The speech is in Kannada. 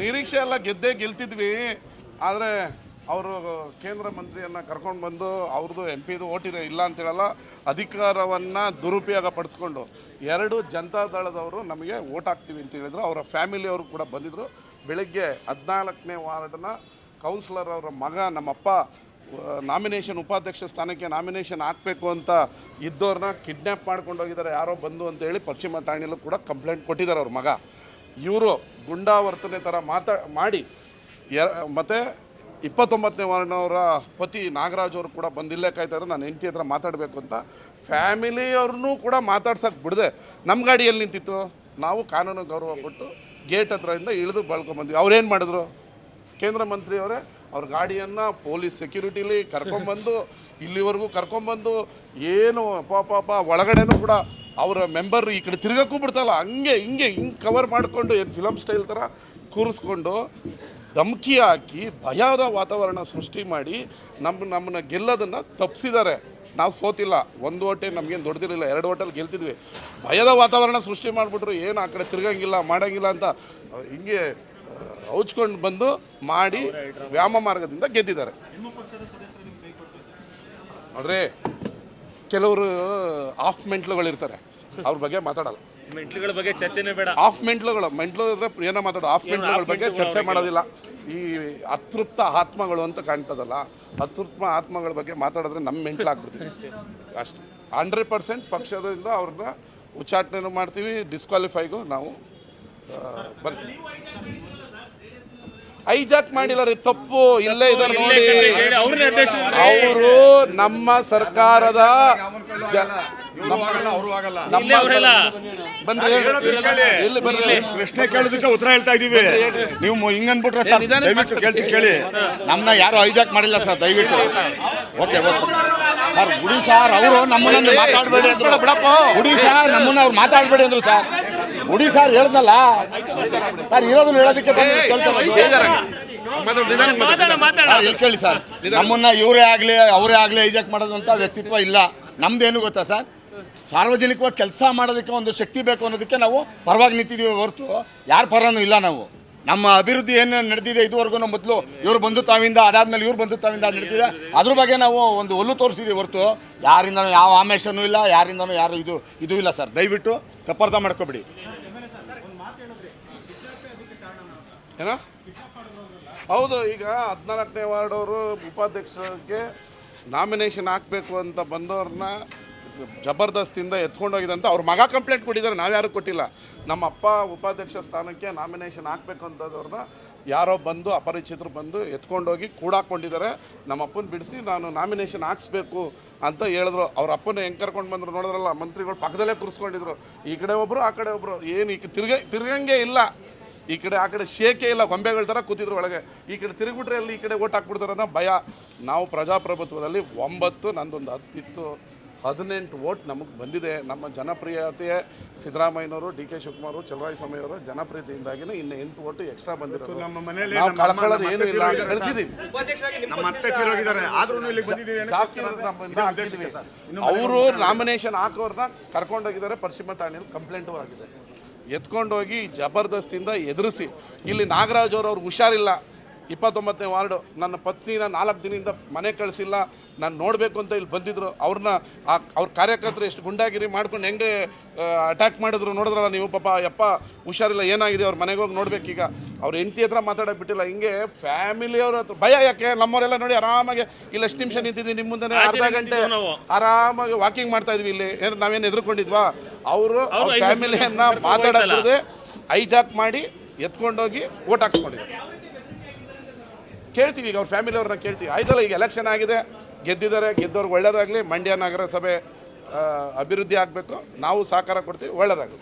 ನಿರೀಕ್ಷೆ ಎಲ್ಲ ಗೆದ್ದೇ ಗೆಲ್ತಿದ್ವಿ. ಆದರೆ ಅವರು ಕೇಂದ್ರ ಮಂತ್ರಿಯನ್ನು ಕರ್ಕೊಂಡು ಬಂದು ಅವ್ರದ್ದು ಎಂ ಪಿದು ಓಟಿದೆ, ಇಲ್ಲ ಅಂತೇಳಲ್ಲ ಅಧಿಕಾರವನ್ನು ದುರುಪಯೋಗ ಪಡಿಸ್ಕೊಂಡು ಎರಡು ಜನತಾದಳದವರು ನಮಗೆ ಓಟ್ ಹಾಕ್ತೀವಿ ಅಂತ ಹೇಳಿದ್ರು. ಅವರ ಫ್ಯಾಮಿಲಿಯವರು ಕೂಡ ಬಂದಿದ್ದರು ಬೆಳಗ್ಗೆ ಹದಿನಾಲ್ಕನೇ ವಾರ್ಡ್ನ ಕೌನ್ಸಿಲರ್ ಅವರ ಮಗ ನಮ್ಮಪ್ಪ ನಾಮಿನೇಷನ್ ಉಪಾಧ್ಯಕ್ಷ ಸ್ಥಾನಕ್ಕೆ ನಾಮಿನೇಷನ್ ಹಾಕಬೇಕು ಅಂತ ಇದ್ದವ್ರನ್ನ ಕಿಡ್ನ್ಯಾಪ್ ಮಾಡ್ಕೊಂಡು ಹೋಗಿದ್ದಾರೆ ಯಾರೋ ಬಂದು ಅಂತ ಹೇಳಿ ಪಶ್ಚಿಮ ಠಾಣೆಯಲ್ಲೂ ಕೂಡ ಕಂಪ್ಲೇಂಟ್ ಕೊಟ್ಟಿದ್ದಾರೆ ಅವ್ರ ಮಗ. ಇವರು ಗುಂಡಾವರ್ತನೆ ಥರ ಮಾತಾ, ಮಾಡಿ ಎರ, ಮತ್ತು ಇಪ್ಪತ್ತೊಂಬತ್ತನೇ ವಾರ್ಡ್ನವರ ಪತಿ ನಾಗರಾಜ್ ಅವರು ಕೂಡ ಬಂದಿಲ್ಲೇ ಕಾಯ್ತಾರೆ, ನಾನು ಹೆಂಡತಿ ಹತ್ರ ಮಾತಾಡಬೇಕು ಅಂತ ಫ್ಯಾಮಿಲಿಯವ್ರನ್ನೂ ಕೂಡ ಮಾತಾಡ್ಸಕ್ಕೆ ಬಿಡದೆ. ನಮ್ಮ ಗಾಡಿಯಲ್ಲಿ ನಿಂತಿತ್ತು. ನಾವು ಕಾನೂನು ಗೌರವ ಕೊಟ್ಟು ಗೇಟ್ ಹತ್ರದಿಂದ ಇಳಿದು ಬಳ್ಕೊಂಬಂದ್ವಿ ಅವ್ರೇನು ಮಾಡಿದ್ರು? ಕೇಂದ್ರ ಮಂತ್ರಿಯವರೇ ಅವ್ರ ಗಾಡಿಯನ್ನು ಪೊಲೀಸ್ ಸೆಕ್ಯೂರಿಟಿಲಿ ಕರ್ಕೊಂಬಂದು ಇಲ್ಲಿವರೆಗೂ ಕರ್ಕೊಂಬಂದು ಏನು ಪಾಪ ಒಳಗಡೆನೂ ಕೂಡ ಅವರ ಮೆಂಬರ್ ಈ ಕಡೆ ತಿರ್ಗಕ್ಕೂ ಬಿಡ್ತಲ್ಲ ಹಂಗೆ, ಹಿಂಗೆ ಹಿಂಗೆ ಕವರ್ ಮಾಡಿಕೊಂಡು ಏನು ಫಿಲಮ್ ಸ್ಟೈಲ್ ಥರ ಕೂರಿಸ್ಕೊಂಡು ಧಮಕಿ ಹಾಕಿ ಭಯದ ವಾತಾವರಣ ಸೃಷ್ಟಿ ಮಾಡಿ ನಮ್ಮ ನಮ್ಮನ್ನ ಗೆಲ್ಲೋದನ್ನು ತಪ್ಪಿಸಿದ್ದಾರೆ ನಾವು ಸೋತಿಲ್ಲ. ಒಂದು ಓಟೆ ನಮಗೇನು ದೊಡ್ಡದಿರಲಿಲ್ಲ ಎರಡು ಓಟಲ್ಲಿ ಗೆಲ್ತಿದ್ವಿ. ಭಯದ ವಾತಾವರಣ ಸೃಷ್ಟಿ ಮಾಡಿಬಿಟ್ರು, ಏನು ಆ ಕಡೆ ತಿರ್ಗಂಗಿಲ್ಲ, ಮಾಡಂಗಿಲ್ಲ ಅಂತ ಹಿಂಗೆ ಹೌಚ್ಕೊಂಡು ಬಂದು ಮಾಡಿ ವ್ಯಾಮ ಮಾರ್ಗದಿಂದ ಗೆದ್ದಿದ್ದಾರೆ. ನೋಡ್ರಿ ಕೆಲವರು ಆಫ್ ಮೆಂಟ್ಲುಗಳಿರ್ತಾರೆ ಅವ್ರ ಬಗ್ಗೆ ಮಾತಾಡಲ್ಲ. ಮೆಂಟ್ಲುಗಳ ಬಗ್ಗೆ ಚರ್ಚೆನೇ ಬೇಡ. ಆಫ್ ಮೆಂಟ್ಲುಗಳು ಮೆಂಟ್ಲು ಇದ್ರೆ ಏನೋ ಮಾತಾಡೋ. ಆಫ್ ಮೆಂಟ್ಲುಗಳ ಬಗ್ಗೆ ಚರ್ಚೆ ಮಾಡೋದಿಲ್ಲ. ಈ ಅತೃಪ್ತ ಆತ್ಮಗಳು ಅಂತ ಕಾಣ್ತದಲ್ಲ ಅತೃಪ್ತ ಆತ್ಮಗಳ ಬಗ್ಗೆ ಮಾತಾಡಿದ್ರೆ ನಮ್ಮ ಮೆಂಟ್ಲಾಗ್ಬಿಡ್ತೀವಿ ಅಷ್ಟು. ಹಂಡ್ರೆಡ್ ಪರ್ಸೆಂಟ್ ಪಕ್ಷದಿಂದ ಅವ್ರನ್ನ ಉಚ್ಚಾಟನೆ ಮಾಡ್ತೀವಿ ಡಿಸ್ಕ್ವಾಲಿಫೈಗೂ ನಾವು ಬರ್ತೀವಿ. ಐಜಾಕ್ ಮಾಡಿಲ್ಲ ರೀ ತಪ್ಪು ಇಲ್ಲೇ ಇದಾರೆ ನೋಡಿ. ಅವರು ನಮ್ಮ ಸರ್ಕಾರದ ಜ- ಅವರು ಆಗಲ್ಲ ನಮ್ಮ ಇಲ್ಲೇ ಅವರೆಲ್ಲ. ಬನ್ರಿ ಇಲ್ಲಿ ಬರ್ರಿ ಪ್ರಶ್ನೆ ಕೇಳೋದಕ್ಕೆ ಉತ್ತರ ಹೇಳ್ತಾ ಇದೀವಿ. ನೀವು ಹಿಂಗನ್ಬಿಟ್ರೆ ಸರ್ ದಯವಿಟ್ಟು ಕೇಳ್ತಿ ಕೇಳಿ. ನಮ್ಮನ್ನ ಯಾರು ಹೈಜಾಕ್ ಮಾಡಿಲ್ಲ ಸರ್ ದಯವಿಟ್ಟು. Okay okay. ಸರ್ ಗುಡಿ ಸಾರ್ ಅವರು ನಮ್ಮನ್ನ ಮಾತಾಡ್ಬೇಡಿ ಅಂದ್ರು. ಗುಡಿ ಸರ್ ನಮ್ಮನ್ನ ಅವ್ರು ಮಾತಾಡ್ಬೇಡಿ ಅಂದ್ರು ಸರ್. ಗುಡಿ ಸರ್ ಹೇಳ್ದಲ್ಲ. ಸರ್ ಇರೋದನ್ನ ಹೇಳೋದಕ್ಕೆ ಇಲ್ಲಿ ಕೇಳಿ ಸರ್. ನಮ್ಮನ್ನ ಇವರೇ ಆಗಲಿ ಅವರೇ ಆಗಲಿ ಹೈಜಾಕ್ ಮಾಡೋದಂತ ವ್ಯಕ್ತಿತ್ವ ಇಲ್ಲ. ನಮ್ದೇನು ಗೊತ್ತಾ ಸರ್? ಸಾರ್ವಜನಿಕವಾಗಿ ಕೆಲಸ ಮಾಡೋದಕ್ಕೆ ಒಂದು ಶಕ್ತಿ ಬೇಕು ಅನ್ನೋದಕ್ಕೆ ನಾವು ಪರವಾಗಿ ನಿಂತಿದ್ದೀವಿ ಹೊರತು ಯಾರ ಪರನೂ ಇಲ್ಲ ನಾವು. ನಮ್ಮ ಅಭಿವೃದ್ಧಿ ಏನು ನಡೆದಿದೆ ಇದುವರೆಗೂ ಮೊದಲು ಇವ್ರು ಬಂಧುತ್ವದಿಂದ ಅದಾದ್ಮೇಲೆ ಇವ್ರು ಬಂಧುತ್ವದಿಂದ ನಡೆದಿದೆ. ಅದ್ರ ಬಗ್ಗೆ ನಾವು ಒಂದು ಒಲ್ಲು ತೋರಿಸಿದ್ದೀವಿ ಹೊರತು. ಯಾರಿಂದನೂ ಯಾವ ಆಮೇಶನೂ ಇಲ್ಲ, ಯಾರಿಂದನೂ ಯಾರು ಇದು ಇದು ಇಲ್ಲ ಸರ್. ದಯವಿಟ್ಟು ತಪ್ಪರ್ಥ ಮಾಡ್ಕೊಬಿಡಿ. ಏನೋ? ಹೌದು, ಈಗ ಹದಿನಾಲ್ಕನೇ ವಾರ್ಡ್ ಅವರು ಉಪಾಧ್ಯಕ್ಷರಿಗೆ ನಾಮಿನೇಷನ್ ಹಾಕಬೇಕು ಅಂತ ಬಂದವ್ರನ್ನ ಜಬರ್ದಸ್ತಿಂದ ಎತ್ಕೊಂಡೋಗಿದೆ ಅಂತ ಅವ್ರ ಮಗ ಕಂಪ್ಲೇಂಟ್ ಕೊಟ್ಟಿದ್ದಾರೆ ನಾವ್ಯಾರು ಕೊಟ್ಟಿಲ್ಲ. ನಮ್ಮ ಅಪ್ಪ ಉಪಾಧ್ಯಕ್ಷ ಸ್ಥಾನಕ್ಕೆ ನಾಮಿನೇಷನ್ ಹಾಕಬೇಕು ಅಂತದವ್ರನ್ನ ಯಾರೋ ಬಂದು, ಅಪರಿಚಿತರು ಬಂದು ಎತ್ಕೊಂಡೋಗಿ ಕೂಡಾಕೊಂಡಿದ್ದಾರೆ. ನಮ್ಮ ಅಪ್ಪನ ಬಿಡಿಸಿ ನಾನು ನಾಮಿನೇಷನ್ ಹಾಕ್ಸ್ಬೇಕು ಅಂತ ಹೇಳಿದ್ರು. ಅವ್ರ ಅಪ್ಪನ ಹೆಂಗೆ ಕರ್ಕೊಂಡು ಬಂದರು ನೋಡಿದ್ರಲ್ಲ, ಮಂತ್ರಿಗಳು ಪಕ್ಕದಲ್ಲೇ ಕೂರಿಸ್ಕೊಂಡಿದ್ರು. ಈ ಕಡೆ ಒಬ್ಬರು ಆ ಕಡೆ ಒಬ್ಬರು ಏನು ಈಗ ತಿರ್ಗ, ತಿರ್ಗಂಗೆ ಇಲ್ಲ. ಈ ಕಡೆ, ಆ ಕಡೆ ಶೇಕೆ ಇಲ್ಲ, ಗೊಂಬೆಗಳ ಥರ ಕೂತಿದ್ರು ಒಳಗೆ. ಈ ಕಡೆ ತಿರುಗಿಬಿಟ್ರೆ ಅಲ್ಲಿ ಈ ಕಡೆ ಓಟ್ ಹಾಕ್ಬಿಡ್ತಾರೆ ಅನ್ನೋ ಭಯ. ನಾವು ಪ್ರಜಾಪ್ರಭುತ್ವದಲ್ಲಿ ಒಂಬತ್ತು, ನಂದೊಂದು ಹತ್ತಿತ್ತು. ಹದಿನೆಂಟು ವೋಟ್ ನಮಗೆ ಬಂದಿದೆ. ನಮ್ಮ ಜನಪ್ರಿಯತೆ ಸಿದ್ದರಾಮಯ್ಯನವರು ಡಿ ಕೆ ಶಿವಕುಮಾರ್ ಚಲರಾಯಸ್ವಾಮಿ ಅವರು ಜನಪ್ರಿಯತೆಯಿಂದಾಗಿನೇ ಇನ್ನು ಎಂಟು ವೋಟ್ ಎಕ್ಸ್ಟ್ರಾ ಬಂದಿರೋದು. ನಮ್ಮ ಮನೆಯಲ್ಲಿ ನಾವು ಕಳ್ಕೊಳ್ಳೋದು ನಮ್ಮ ಏನೂ ಇಲ್ಲ. ಬಂದಿದ್ದೀವಿ. ಅವರು ನಾಮಿನೇಷನ್ ಹಾಕೋರ್ನ ಕರ್ಕೊಂಡೋಗಿದ್ದಾರೆ. ಪಶ್ಚಿಮ ಠಾಣೆಯಲ್ಲಿ ಕಂಪ್ಲೇಂಟು ಆಗಿದೆ ಎತ್ಕೊಂಡೋಗಿ ಜಬರ್ದಸ್ತಿಂದ ಎದುರಿಸಿ. ಇಲ್ಲಿ ನಾಗರಾಜ್ ಅವರು ಅವ್ರಿಗೆ ಹುಷಾರಿಲ್ಲ. ಇಪ್ಪತ್ತೊಂಬತ್ತನೇ ವಾರ್ಡು ನನ್ನ ಪತ್ನಿನ ನಾಲ್ಕು ದಿನದಿಂದ ಮನೆ ಕಳಿಸಿಲ್ಲ ನಾನು ನೋಡಬೇಕು ಅಂತ ಇಲ್ಲಿ ಬಂದಿದ್ರು. ಅವ್ರನ್ನ ಆ ಅವ್ರ ಕಾರ್ಯಕರ್ತರು ಎಷ್ಟು ಗುಂಡಾಗಿರಿ ಮಾಡ್ಕೊಂಡು ಹೆಂಗೆ ಅಟ್ಯಾಕ್ ಮಾಡಿದ್ರು ನೋಡಿದ್ರಲ್ಲ ನೀವು? ಪಾಪ ಯಪ್ಪ ಹುಷಾರಿಲ್ಲ ಏನಾಗಿದೆ? ಅವ್ರ ಮನೆಗೆ ಹೋಗಿ ಈಗ. ಅವ್ರ ಹೆಂಡತಿ ಹತ್ರ ಮಾತಾಡೋಕೆ ಬಿಟ್ಟಿಲ್ಲ. ಹಿಂಗೆ ಫ್ಯಾಮಿಲಿಯವ್ರ ಹತ್ರ ಭಯ ಯಾಕೆ? ನಮ್ಮವರೆಲ್ಲ ನೋಡಿ ಆರಾಮಾಗಿ ಇಲ್ಲಿ ಎಷ್ಟು ನಿಮಿಷ ನಿಂತಿದ್ವಿ ನಿಮ್ಮ ಮುಂದೆ ಅರ್ಧ ಗಂಟೆ ಆರಾಮಾಗಿ ವಾಕಿಂಗ್ ಮಾಡ್ತಾ ಇದ್ವಿ ಇಲ್ಲಿ. ಏನು ನಾವೇನು ಎದುರ್ಕೊಂಡಿದ್ವಾ ಅವರು ಅವ್ರ ಫ್ಯಾಮಿಲಿಯನ್ನು ಮಾತಾಡಕ್ಕೆ ಐಜಾಕ್ ಮಾಡಿ ಎತ್ಕೊಂಡೋಗಿ ಓಟ್ ಹಾಕ್ಸ್ಕೊಂಡಿದ್ದಾರೆ ಕೇಳ್ತೀವಿ ಈಗ ಅವ್ರ ಫ್ಯಾಮಿಲಿ ಅವ್ರನ್ನ ಕೇಳ್ತೀವಿ. ಆಯ್ತಲ್ಲ, ಈಗ ಎಲೆಕ್ಷನ್ ಆಗಿದೆ. ಗೆದ್ದಿದ್ದಾರೆ, ಗೆದ್ದವ್ರಿಗೆ ಒಳ್ಳೇದಾಗಲಿ. ಮಂಡ್ಯ ನಗರಸಭೆ ಅಭಿವೃದ್ಧಿ ಆಗಬೇಕು. ನಾವು ಸಹಕಾರ ಕೊಡ್ತೀವಿ, ಒಳ್ಳೇದಾಗಲಿ.